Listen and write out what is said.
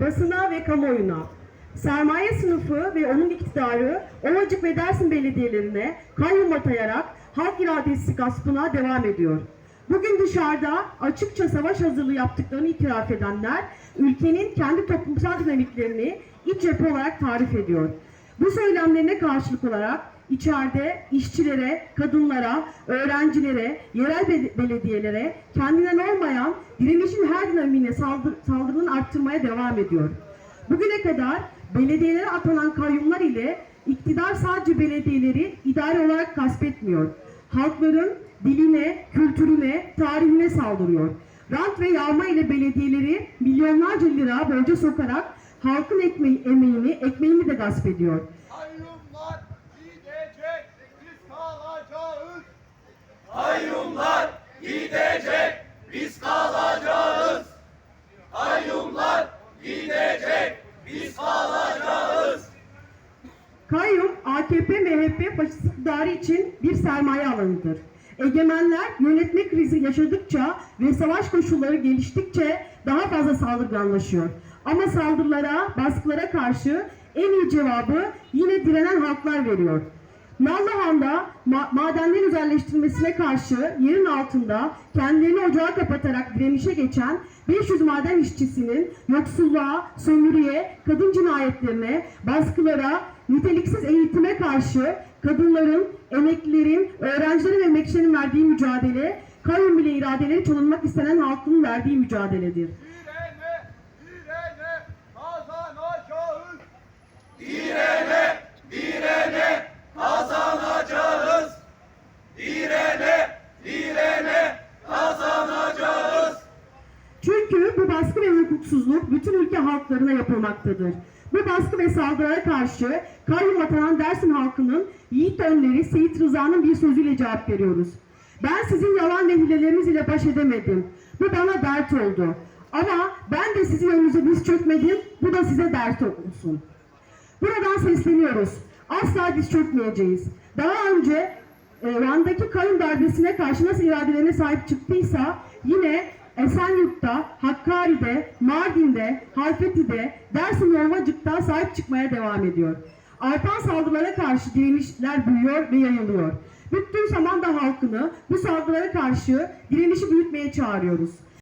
basına ve kamuoyuna. Sermaye sınıfı ve onun iktidarı Ovacık ve Dersim belediyelerine kayyum atayarak halk iradesi gaspına devam ediyor. Bugün dışarıda açıkça savaş hazırlığı yaptıklarını itiraf edenler ülkenin kendi toplumsal dinamiklerini iç cephe olarak tarif ediyor. Bu söylemlerine karşılık olarak içeride işçilere, kadınlara, öğrencilere, yerel be- belediyelere kendinden olmayan direnişin her dinamiğine saldır, saldırının arttırmaya devam ediyor. Bugüne kadar belediyelere atanan kayyumlar ile iktidar sadece belediyeleri idari olarak gasp etmiyor. Halkların diline, kültürüne, tarihine saldırıyor. Rant ve yağma ile belediyeleri milyonlarca lira borca sokarak halkın ekmeği, emeğini, ekmeğini de gasp ediyor. AKP, MHP faşist için bir sermaye alanıdır. Egemenler yönetme krizi yaşadıkça ve savaş koşulları geliştikçe daha fazla saldırganlaşıyor. Ama saldırılara, baskılara karşı en iyi cevabı yine direnen halklar veriyor. Nallıhan'da ma- madenlerin özelleştirilmesine karşı yerin altında kendilerini ocağa kapatarak direnişe geçen 500 maden işçisinin yoksulluğa, sömürüye, kadın cinayetlerine, baskılara, niteliksiz eğitime karşı kadınların, emeklilerin, öğrencilerin ve emekçilerin verdiği mücadele, kayyum bile iradeleri çalınmak istenen halkın verdiği mücadeledir. Baskı ve hukuksuzluk bütün ülke halklarına yapılmaktadır. Bu baskı ve saldırılara karşı kayyum atanan Dersim halkının yiğit önleri Seyit Rıza'nın bir sözüyle cevap veriyoruz. Ben sizin yalan ve hileleriniz ile baş edemedim. Bu bana dert oldu. Ama ben de sizin önünüze diz çökmedim. Bu da size dert olsun. Buradan sesleniyoruz. Asla diz çökmeyeceğiz. Daha önce e, Van'daki kayyum darbesine karşı nasıl iradelerine sahip çıktıysa yine Esenyurt'ta, Hakkari'de, Mardin'de, Halfeti'de, Dersim ve Ovacık'ta sahip çıkmaya devam ediyor. Artan saldırılara karşı direnişler büyüyor ve yayılıyor. Bütün Samandağ halkını bu saldırılara karşı direnişi büyütmeye çağırıyoruz.